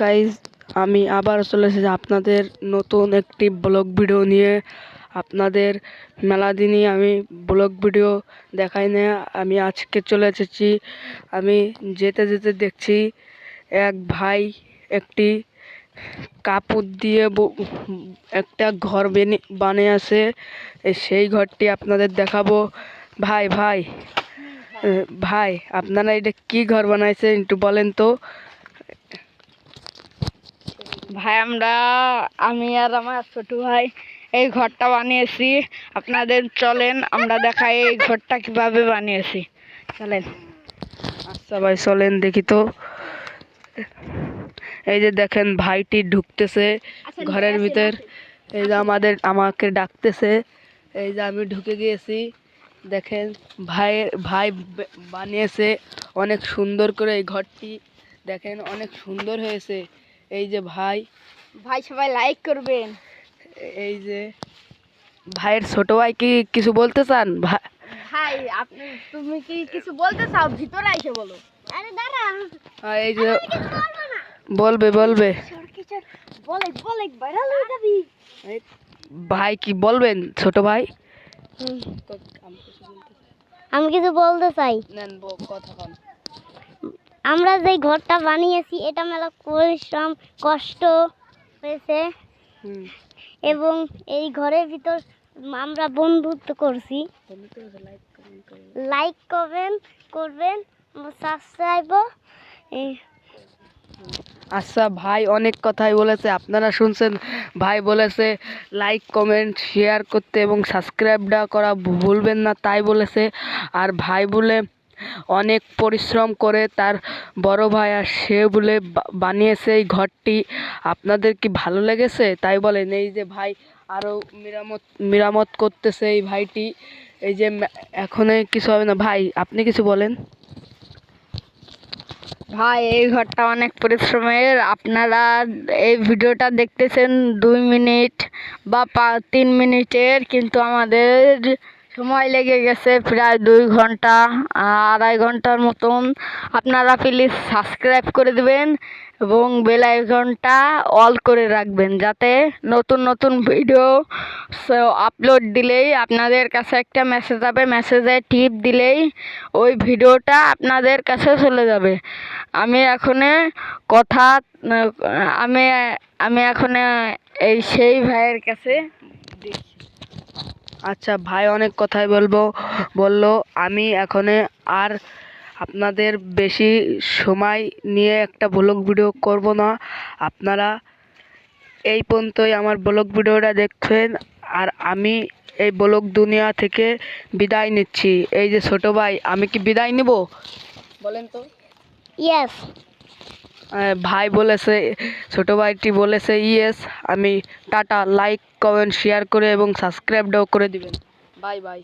Guys আমি আবার চলে এসেছি আপনাদের নতুন একটি ব্লগ ভিডিও নিয়ে। আপনাদের মেলা দিনই আমি ব্লগ ভিডিও দেখাই না। আমি আজকে চলে এসেছি। আমি যেতে যেতে দেখছি এক ভাই একটি কাপড় দিয়ে একটা ঘর বেনি আছে। সেই ঘরটি আপনাদের দেখাবো। ভাই ভাই ভাই, আপনারা এটা কি ঘর বানাইছেন একটু বলেন তো। ভাই আমরা আমি আর আমার ছোট ভাই এই ঘরটা বানিয়েছি। আপনাদের চলেন আমরা দেখাই এই ঘরটা কীভাবে বানিয়েছি। চলেন। আচ্ছা ভাই চলেন দেখি তো। এই যে দেখেন ভাইটি ঢুকতেছে ঘরের ভিতর। এই যে আমাদের আমাকে ডাকতেছে। এই যে আমি ঢুকে গিয়েছি। দেখেন ভাই ভাই বানিয়েছে। অনেক সুন্দর করে এই ঘরটি। দেখেন অনেক সুন্দর হয়েছে। এই যে ভাই। ভাই সবাই লাইক করবেন। এই যে ভাইয়ের ছোট ভাই কি কিছু বলতে চান? ভাই আপনি তুমি কি কিছু বলতে চাও? ভিতরে এসে বলো। আরে দাঁড়া। আহ, এই যে বলবে বলবে বলে বলে ভাইরাল হয়ে যাবি। ভাই কি বলবেন ছোট ভাই? আমি কিছু বলতে চাই। নেন ব- কথা কন আমরা যে ঘরটা বানিয়েছি এটা মেলা পরিশ্রম কষ্ট হয়েছে। এবং এই ঘরের ভিতর আমরা বন্ধুত্ব করছি। লাইক করবেন করবেন সাবস্ক্রাইবও আচ্ছা ভাই অনেক কথাই বলেছে আপনারা শুনছেন ভাই বলেছে লাইক কমেন্ট শেয়ার করতে এবং সাবস্ক্রাইবটা করা ভুলবেন না তাই বলেছে। আর ভাই বলে অনেক পরিশ্রম করে তার বড় ভাই আর সে বলে বানিয়েছে এই ঘরটি। আপনাদের কি ভালো লেগেছে? তাই বলেন, এই যে ভাই আরও মেরামত মেরামত করতেছে এই ভাইটি। এই যে এখনই কিছু হবে না। ভাই, আপনি কিছু বলেন। ভাই, এই ঘরটা অনেক পরিশ্রমের। আপনারা এই ভিডিওটা দেখতেছেন দুই মিনিট বা তিন মিনিটের, কিন্তু আমাদের সময় লেগে গেছে প্রায় দুই ঘণ্টা, আড়াই ঘণ্টার মতন। আপনারা প্লিজ সাবস্ক্রাইব করে দেবেন এবং বেল আইকনটা অল করে রাখবেন যাতে নতুন নতুন ভিডিও আপলোড দিলেই আপনাদের কাছে একটা মেসেজ যাবে মেসেজে টিপ দিলেই ওই ভিডিওটা আপনাদের কাছে চলে যাবে। আমি এখন কথা, আমি আমি এখন এই সেই ভাইয়ের কাছে আচ্ছা ভাই অনেক কথাই বলব। বলল, আমি এখন আর আপনাদের বেশি সময় নিয়ে একটা ব্লগ ভিডিও করব না। আপনারা এই পর্যন্তই আমার ব্লগ ভিডিওটা দেখছেন। আর আমি এই ব্লগ দুনিয়া থেকে বিদায় নিচ্ছি। এই যে ছোট ভাই, আমি কি বিদায় নিব? বলেন তো। ইয়েস ভাই বলেছে, ছোট ভাইটি বলেছে ইয়েস আমি টাটা লাইক কমেন্ট শেয়ার করে এবং সাবস্ক্রাইবটাও করে দিবেন। Bye bye